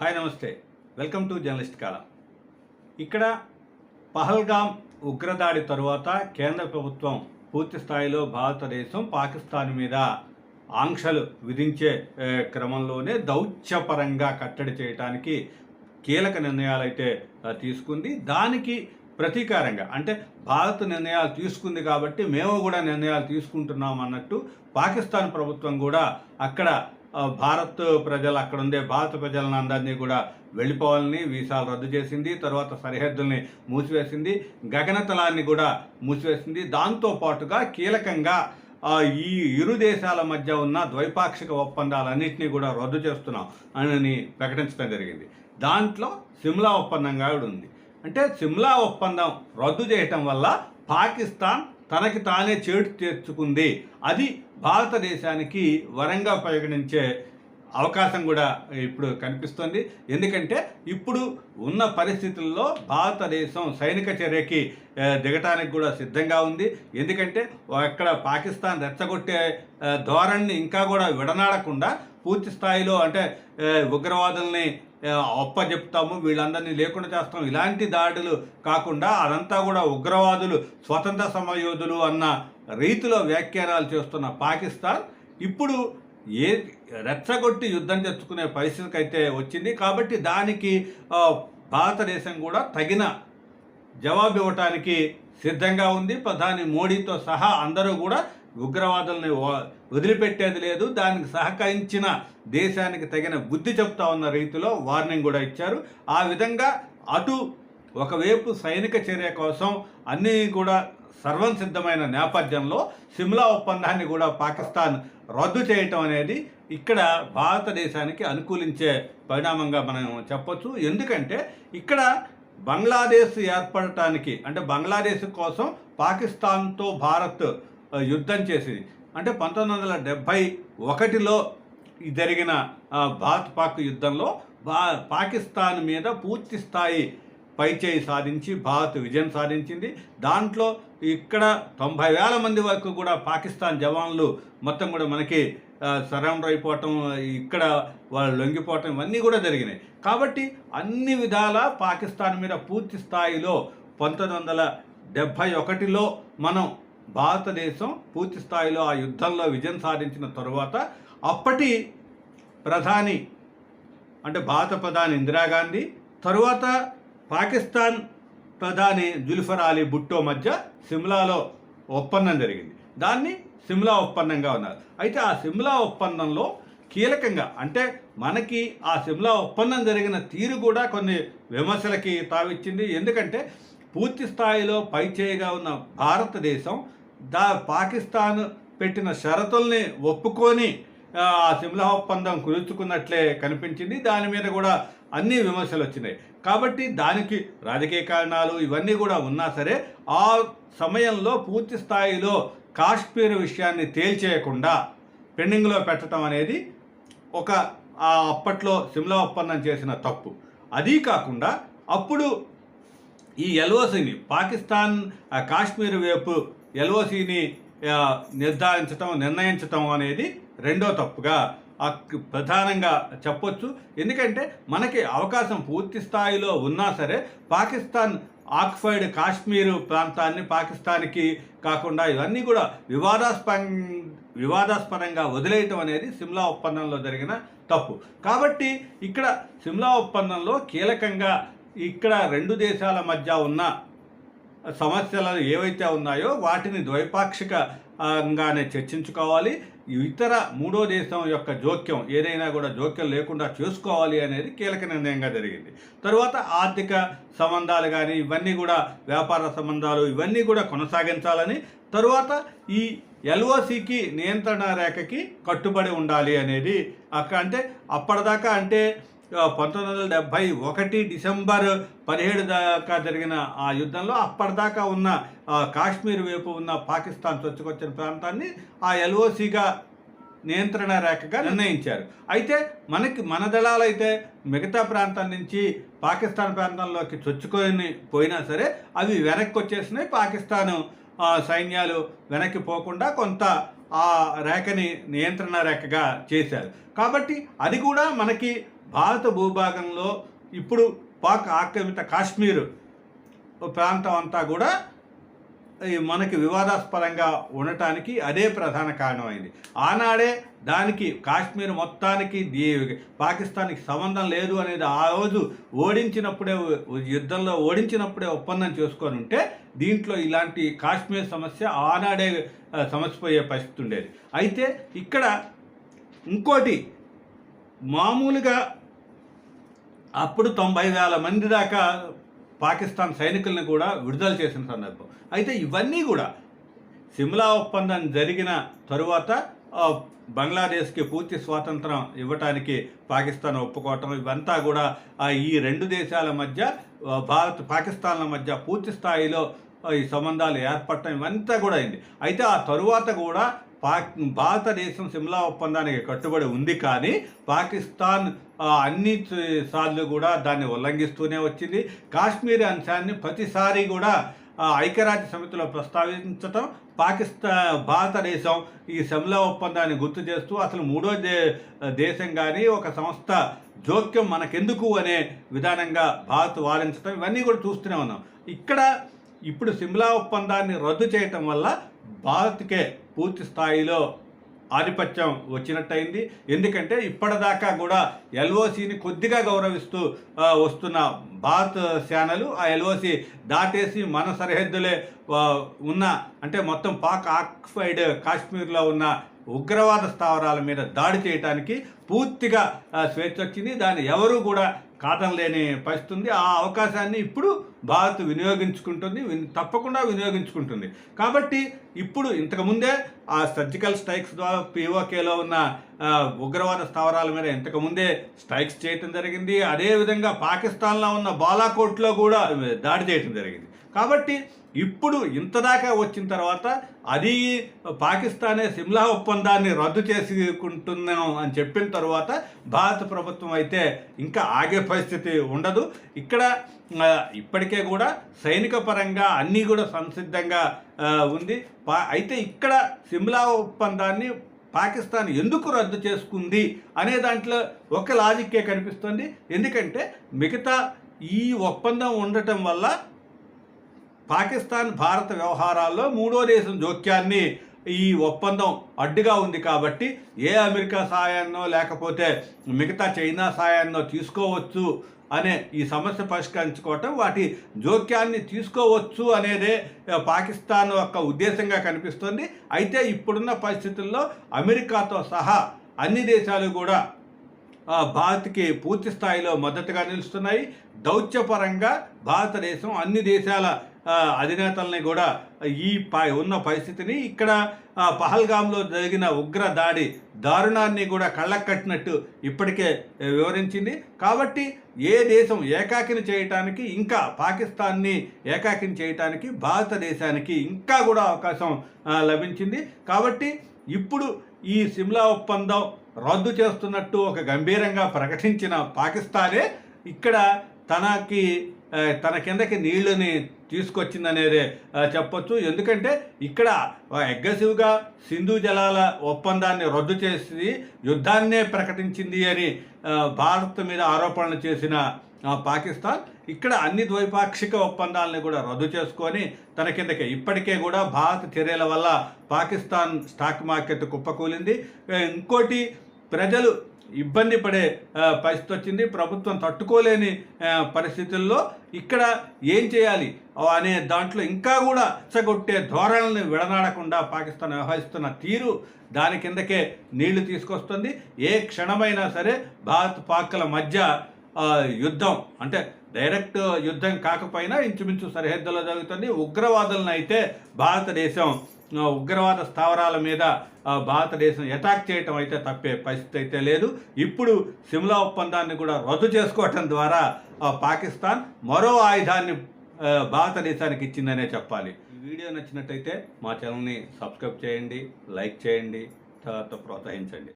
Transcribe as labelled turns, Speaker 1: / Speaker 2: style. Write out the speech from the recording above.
Speaker 1: Hi namaste. Welcome to journalist column. ఇక్కడ పహల్గామ్ ఉగ్రదాడి తరువాత కేంద్ర ప్రభుత్వం పూర్తి స్థాయిలో భారతదేశం పాకిస్తాన్ మీద ఆంక్షలు విధించే క్రమంలోనే దౌత్యపరంగా కట్టడి చేయడానికి కీలక నిర్ణయాలు అయితే తీసుకుంది. దానికి ప్రతీకారంగా అంటే భారత్ నిర్ణయాలు తీసుకుంది కాబట్టి మేము కూడా నిర్ణయాలు తీసుకుంటున్నాం అన్నట్టు పాకిస్తాన్ ప్రభుత్వం కూడా అక్కడ భారత్ ప్రజలు అక్కడ ఉండే భారత ప్రజలను అందరినీ కూడా వెళ్ళిపోవాలని వీసాలు రద్దు చేసింది తర్వాత సరిహద్దుల్ని మూసివేసింది గగనతలాన్ని కూడా మూసివేసింది. దాంతో పాటుగా కీలకంగా ఈ ఇరు దేశాల మధ్య ఉన్న ద్వైపాక్షిక ఒప్పందాలన్నింటినీ కూడా రద్దు చేస్తున్నాం అని ప్రకటించడం జరిగింది. దాంట్లో సిమ్లా ఒప్పందంగా కూడా ఉంది. అంటే సిమ్లా ఒప్పందం రద్దు చేయటం వల్ల పాకిస్తాన్ తనకి తానే చేటు తెచ్చుకుంది. అది భారతదేశానికి వరంగా పరిగణించే అవకాశం కూడా ఇప్పుడు కనిపిస్తుంది. ఎందుకంటే ఇప్పుడు ఉన్న పరిస్థితుల్లో భారతదేశం సైనిక చర్యకి దిగటానికి కూడా సిద్ధంగా ఉంది. ఎందుకంటే అక్కడ పాకిస్తాన్ రెచ్చగొట్టే ధోరణిని ఇంకా కూడా విడనాడకుండా పూర్తి స్థాయిలో అంటే ఉగ్రవాదుల్ని అప్పచెప్తాము వీళ్ళందరినీ లేకుండా చేస్తాం. ఇలాంటి దాడులు కాకుండా అదంతా కూడా ఉగ్రవాదులు స్వతంత్ర సమయోధులు అన్న రీతిలో వ్యాఖ్యానాలు చేస్తున్న పాకిస్తాన్ ఇప్పుడు ఏ రెచ్చగొట్టి యుద్ధం తెచ్చుకునే పరిస్థితికి అయితే వచ్చింది. కాబట్టి దానికి భారతదేశం కూడా తగిన జవాబు ఇవ్వటానికి సిద్ధంగా ఉంది. ప్రధాని మోడీతో సహా అందరూ కూడా ఉగ్రవాదుల్ని వ- వదిలిపెట్టేది లేదు. దానికి సహకరించిన దేశానికి తగిన బుద్ధి చెప్తా ఉన్న రీతిలో వార్నింగ్ కూడా ఇచ్చారు. ఆ విధంగా అటు ఒకవైపు సైనిక చర్య కోసం అన్నీ కూడా సర్వం సిద్ధమైన నేపథ్యంలో సిమ్లా ఒప్పందాన్ని కూడా పాకిస్తాన్ రద్దు చేయటం అనేది ఇక్కడ భారతదేశానికి అనుకూలించే పరిణామంగా మనం చెప్పొచ్చు. ఎందుకంటే ఇక్కడ బంగ్లాదేశ్ ఏర్పడటానికి అంటే బంగ్లాదేశ్ కోసం పాకిస్తాన్తో భారత్ యుద్ధం చేసింది. అంటే పంతొమ్మిది వందల డెబ్భై ఒకటిలో జరిగిన భారత్ పాక్ యుద్ధంలో బా పాకిస్తాన్ మీద పూర్తి స్థాయి పైచేయి సాధించి భారత్ విజయం సాధించింది. దాంట్లో ఇక్కడ తొంభై వేల మంది వరకు కూడా పాకిస్తాన్ జవాన్లు మొత్తం కూడా మనకి సరౌండ్ అయిపోవటం ఇక్కడ వాళ్ళు లొంగిపోవటం ఇవన్నీ కూడా జరిగినాయి. కాబట్టి అన్ని విధాల పాకిస్తాన్ మీద పూర్తి స్థాయిలో పంతొమ్మిది వందల డెబ్భై ఒకటిలో మనం భారతదేశం పూర్తి స్థాయిలో ఆ యుద్ధంలో విజయం సాధించిన తరువాత అప్పటి ప్రధాని అంటే భారత ప్రధాని ఇందిరాగాంధీ తరువాత పాకిస్తాన్ ప్రధాని జుల్ఫర్ అలీ భుట్టో మధ్య సిమ్లాలో ఒప్పందం జరిగింది. దాన్ని సిమ్లా ఒప్పందంగా ఉన్నారు. అయితే ఆ సిమ్లా ఒప్పందంలో కీలకంగా అంటే మనకి ఆ సిమ్లా ఒప్పందం జరిగిన తీరు కూడా కొన్ని విమర్శలకి తావిచ్చింది. ఎందుకంటే పూర్తి స్థాయిలో పైచేయగా ఉన్న భారతదేశం దా పాకిస్తాన్ పెట్టిన షరతుల్ని ఒప్పుకొని ఆ సిమ్లా ఒప్పందం కుదుర్చుకున్నట్లే కనిపించింది. దాని మీద కూడా అన్ని విమర్శలు వచ్చినాయి. కాబట్టి దానికి రాజకీయ కారణాలు ఇవన్నీ కూడా ఉన్నా సరే ఆ సమయంలో పూర్తి స్థాయిలో కాశ్మీర్ విషయాన్ని తేల్చేయకుండా పెండింగ్లో పెట్టడం అనేది ఒక ఆ అప్పట్లో సిమ్లా ఒప్పందం చేసిన తప్పు. అదీ కాకుండా అప్పుడు ఈ ఎల్ఓసిని పాకిస్తాన్ కాశ్మీర్ వైపు ఎల్ఓసిని నిర్ధారించటం నిర్ణయించటం అనేది రెండో తప్పుగా ప్రధానంగా చెప్పొచ్చు. ఎందుకంటే మనకి అవకాశం పూర్తి స్థాయిలో ఉన్నా సరే పాకిస్తాన్ ఆక్ఫైడ్ కాశ్మీరు ప్రాంతాన్ని పాకిస్తాన్కి కాకుండా ఇవన్నీ కూడా వివాదాస్ప వివాదాస్పదంగా వదిలేయటం అనేది సిమ్లా ఒప్పందంలో జరిగిన తప్పు. కాబట్టి ఇక్కడ సిమ్లా ఒప్పందంలో కీలకంగా ఇక్కడ రెండు దేశాల మధ్య ఉన్న సమస్యలు ఏవైతే ఉన్నాయో వాటిని ద్వైపాక్షికంగానే చర్చించుకోవాలి. ఇతర మూడో దేశం యొక్క జోక్యం ఏదైనా కూడా జోక్యం లేకుండా చూసుకోవాలి అనేది కీలక నిర్ణయంగా జరిగింది. తరువాత ఆర్థిక సంబంధాలు కానీ ఇవన్నీ కూడా వ్యాపార సంబంధాలు ఇవన్నీ కూడా కొనసాగించాలని తరువాత ఈ ఎల్ఓసికి నియంత్రణ రేఖకి కట్టుబడి ఉండాలి అనేది అక్క అంటే అప్పటిదాకా అంటే పంతొమ్మిది వందల డెబ్భై ఒకటి డిసెంబర్ పదిహేడు దాకా జరిగిన ఆ యుద్ధంలో అప్పటిదాకా ఉన్న కాశ్మీర్ వైపు ఉన్న పాకిస్తాన్ చొచ్చుకొచ్చిన ప్రాంతాన్ని ఆ ఎల్ఓసిగా నియంత్రణ రేఖగా నిర్ణయించారు. అయితే మనకి మన దళాలైతే మిగతా ప్రాంతం నుంచి పాకిస్తాన్ ప్రాంతంలోకి చొచ్చుకొని పోయినా సరే అవి వెనక్కి వచ్చేసినాయి. పాకిస్తాను సైన్యాలు వెనక్కి పోకుండా కొంత ఆ రేఖని నియంత్రణ రేఖగా చేశారు. కాబట్టి అది కూడా మనకి భారత భూభాగంలో ఇప్పుడు పాక్ ఆక్రమిత కాశ్మీర్ ప్రాంతం అంతా కూడా మనకి వివాదాస్పదంగా ఉండటానికి అదే ప్రధాన కారణమైంది. ఆనాడే దానికి కాశ్మీర్ మొత్తానికి పాకిస్తాన్కి సంబంధం లేదు అనేది ఆ రోజు ఓడించినప్పుడే యుద్ధంలో ఓడించినప్పుడే ఒప్పందం చేసుకొని ఉంటే దీంట్లో ఇలాంటి కాశ్మీర్ సమస్య ఆనాడే సమస్యపోయే పరిస్థితి ఉండేది. అయితే ఇక్కడ ఇంకోటి మామూలుగా అప్పుడు తొంభై వేల మంది దాకా పాకిస్తాన్ సైనికుల్ని కూడా విడుదల చేసిన సందర్భం. అయితే ఇవన్నీ కూడా సిమ్లా ఒప్పందం జరిగిన తరువాత బంగ్లాదేశ్కి పూర్తి స్వాతంత్రం ఇవ్వటానికి పాకిస్తాన్ ఒప్పుకోవటం ఇవంతా కూడా ఈ రెండు దేశాల మధ్య భారత్ పాకిస్తాన్ల మధ్య పూర్తి స్థాయిలో ఈ సంబంధాలు ఏర్పడటం ఇవంతా కూడా అయింది. అయితే ఆ తరువాత కూడా పాక్ భారతదేశం సిమ్లా ఒప్పందానికి కట్టుబడి ఉంది కానీ పాకిస్తాన్ అన్ని సార్లు కూడా దాన్ని ఉల్లంఘిస్తూనే వచ్చింది. కాశ్మీర్ అంశాన్ని ప్రతిసారి కూడా ఐక్యరాజ్య సమితిలో ప్రస్తావించటం పాకిస్తాన్ భారతదేశం ఈ సిమ్లా ఒప్పందాన్ని గుర్తు చేస్తూ అసలు మూడో దే దేశం కానీ ఒక సంస్థ జోక్యం మనకెందుకు అనే విధానంగా భారత్ వాదించడం ఇవన్నీ కూడా చూస్తూనే ఉన్నాం. ఇక్కడ ఇప్పుడు సిమ్లా ఒప్పందాన్ని రద్దు చేయటం వల్ల భారత్కే పూర్తి స్థాయిలో ఆధిపత్యం వచ్చినట్టయింది. ఎందుకంటే ఇప్పటిదాకా కూడా ఎల్ఓసిని కొద్దిగా గౌరవిస్తూ వస్తున్న భారత్ సేనలు ఆ ఎల్ఓసి దాటేసి మన సరిహద్దులే ఉన్న అంటే మొత్తం పాక్ ఆక్యుపైడ్ కాశ్మీర్లో ఉన్న ఉగ్రవాద స్థావరాల మీద దాడి చేయడానికి పూర్తిగా స్వేచ్ఛ వచ్చింది. దాన్ని ఎవరు కూడా కాదనలేని పరిస్థితి ఉంది. ఆ అవకాశాన్ని ఇప్పుడు భారత్ వినియోగించుకుంటుంది. తప్పకుండా వినియోగించుకుంటుంది. కాబట్టి ఇప్పుడు ఇంతకుముందే ఆ సర్జికల్ స్ట్రైక్స్ ద్వారా పిఓకేలో ఉన్న ఉగ్రవాద స్థావరాల మీద ఇంతకుముందే స్ట్రైక్స్ చేయటం జరిగింది. అదేవిధంగా పాకిస్తాన్లో ఉన్న బాలాకోట్లో కూడా దాడి చేయటం జరిగింది. కాబట్టి ఇప్పుడు ఇంతదాకా వచ్చిన తర్వాత అది పాకిస్తానే సిమ్లా ఒప్పందాన్ని రద్దు చేసుకుంటున్నాం అని చెప్పిన తర్వాత భారత ప్రభుత్వం అయితే ఇంకా ఆగే పరిస్థితి ఉండదు. ఇక్కడ ఇప్పటికే కూడా సైనిక పరంగా అన్నీ కూడా సంసిద్ధంగా ఉంది. పా- అయితే ఇక్కడ సిమ్లా ఒప్పందాన్ని పాకిస్తాన్ ఎందుకు రద్దు చేసుకుంది అనే దాంట్లో ఒక లాజిక్కే కనిపిస్తుంది. ఎందుకంటే మిగతా ఈ ఒప్పందం ఉండటం వల్ల పాకిస్తాన్ భారత వ్యవహారాల్లో మూడో దేశం జోక్యాన్ని ఈ ఒప్పందం అడ్డుగా ఉంది కాబట్టి ఏ అమెరికా సాయాన్నో లేకపోతే మిగతా చైనా సాయాన్నో తీసుకోవచ్చు అనే ఈ సమస్య పరిష్కరించుకోవటం వాటి జోక్యాన్ని తీసుకోవచ్చు అనేదే పాకిస్తాన్ యొక్క ఉద్దేశంగా కనిపిస్తుంది. అయితే ఇప్పుడున్న పరిస్థితుల్లో అమెరికాతో సహా అన్ని దేశాలు కూడా భారత్కి పూర్తి స్థాయిలో మద్దతుగా నిలుస్తున్నాయి. దౌత్యపరంగా భారతదేశం అన్ని దేశాల అధినేతల్ని కూడా ఈ ప ఉన్న పరిస్థితిని ఇక్కడ పహల్గామ్లో జరిగిన ఉగ్ర దాడి దారుణాన్ని కూడా కళ్ళకు కట్టినట్టు ఇప్పటికే వివరించింది. కాబట్టి ఏ దేశం ఏకాకిని చేయటానికి ఇంకా పాకిస్తాన్ని ఏకాకిని చేయటానికి భారతదేశానికి ఇంకా కూడా అవకాశం లభించింది. కాబట్టి ఇప్పుడు ఈ సిమ్లా ఒప్పందం రద్దు చేస్తున్నట్టు ఒక గంభీరంగా ప్రకటించిన పాకిస్తానే ఇక్కడ తనకి తన కిందకి నీళ్ళని తీసుకొచ్చిందనేదే చెప్పొచ్చు. ఎందుకంటే ఇక్కడ అగ్రెసివ్గా సింధు జలాల ఒప్పందాన్ని రద్దు చేసి యుద్ధాన్నే ప్రకటించింది అని భారత్ మీద ఆరోపణలు చేసిన పాకిస్తాన్ ఇక్కడ అన్ని ద్వైపాక్షిక ఒప్పందాలను కూడా రద్దు చేసుకొని తన కిందకే ఇప్పటికే కూడా భారత్ చర్యల వల్ల పాకిస్తాన్ స్టాక్ మార్కెట్ కుప్పకూలింది. ఇంకోటి ప్రజలు ఇబ్బంది పడే పరిస్థితి వచ్చింది. ప్రభుత్వం తట్టుకోలేని పరిస్థితుల్లో ఇక్కడ ఏం చేయాలి? అనే దాంట్లో ఇంకా కూడా చగొట్టే ధోరణిని విడనాడకుండా పాకిస్తాన్ వ్యవహరిస్తున్న తీరు దాని కిందకే నీళ్ళు తీసుకొస్తుంది. ఏ క్షణమైనా సరే భారత్ పాక్ల మధ్య యుద్ధం అంటే డైరెక్ట్ యుద్ధం కాకపోయినా ఇంచుమించు సరిహద్దులో జరుగుతుంది. ఉగ్రవాదులను అయితే భారతదేశం ఉగ్రవాద స్థావరాల మీద భారతదేశం అటాక్ చేయటం అయితే తప్పే పరిస్థితి అయితే లేదు. ఇప్పుడు సిమ్లా ఒప్పందాన్ని కూడా రద్దు చేసుకోవటం ద్వారా పాకిస్తాన్ మరో ఆయుధాన్ని భారతదేశానికి ఇచ్చిందనే చెప్పాలి. ఈ వీడియో నచ్చినట్టయితే మా ఛానల్ని సబ్స్క్రైబ్ చేయండి లైక్ చేయండి తర్వాత ప్రోత్సహించండి.